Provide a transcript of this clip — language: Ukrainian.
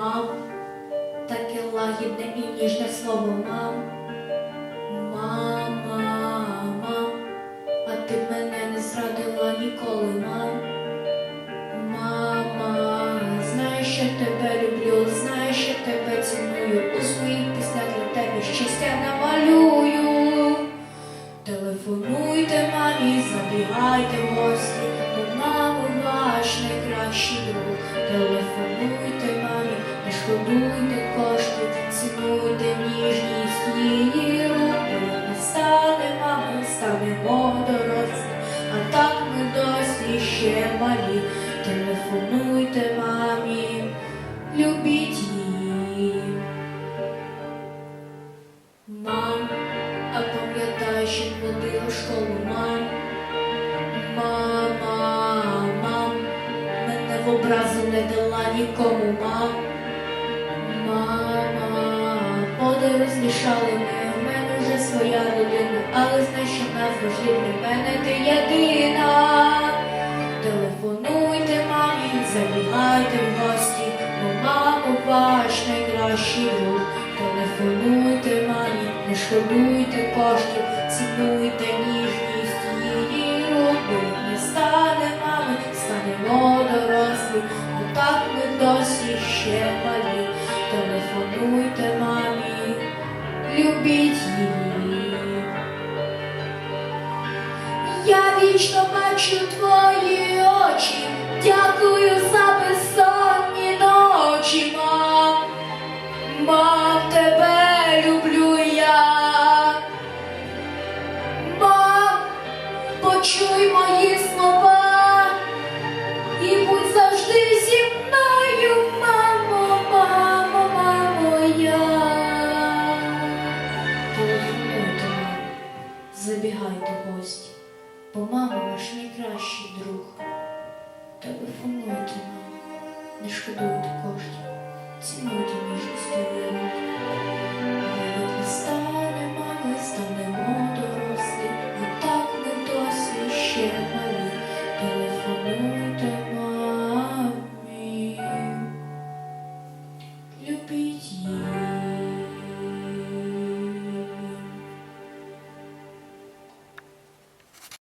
мам, таке лагідне і ніжне слово мам. Мама, мам, а ти мене не зрадила ніколи, мам. Мама, знаєш, що тебе люблю, знаєш, що тебе ціную. У своїх піснях для тебе щастя намалюю. Телефонуйте мамі, забігайте в гості, мамо ваш найкращий друг. Ще малі. Телефонуйте мамі, любіть її. Мам, а пам'ятаєш, як ходила в школу, мам. Мама, мам, мене в образу не дала нікому, мам. Мама, подорож змішали ми, в мене вже своя родина, але знай, що нас важливо, в мене ти єдина. Забігайте в гості, бо ваш найкращий друг. Телефонуйте мамі, не шкодуйте коштів, цінуйте ніжність її рук. Бо не стане мами, станемо дорослі, отак ми досі ще малі. Телефонуйте мамі, любіть її. Я вічно бачу забігай до гості, бо мама ваш найкращий друг. Телефонуйте нам, не шкодуйте коштів, цінуйте між історію.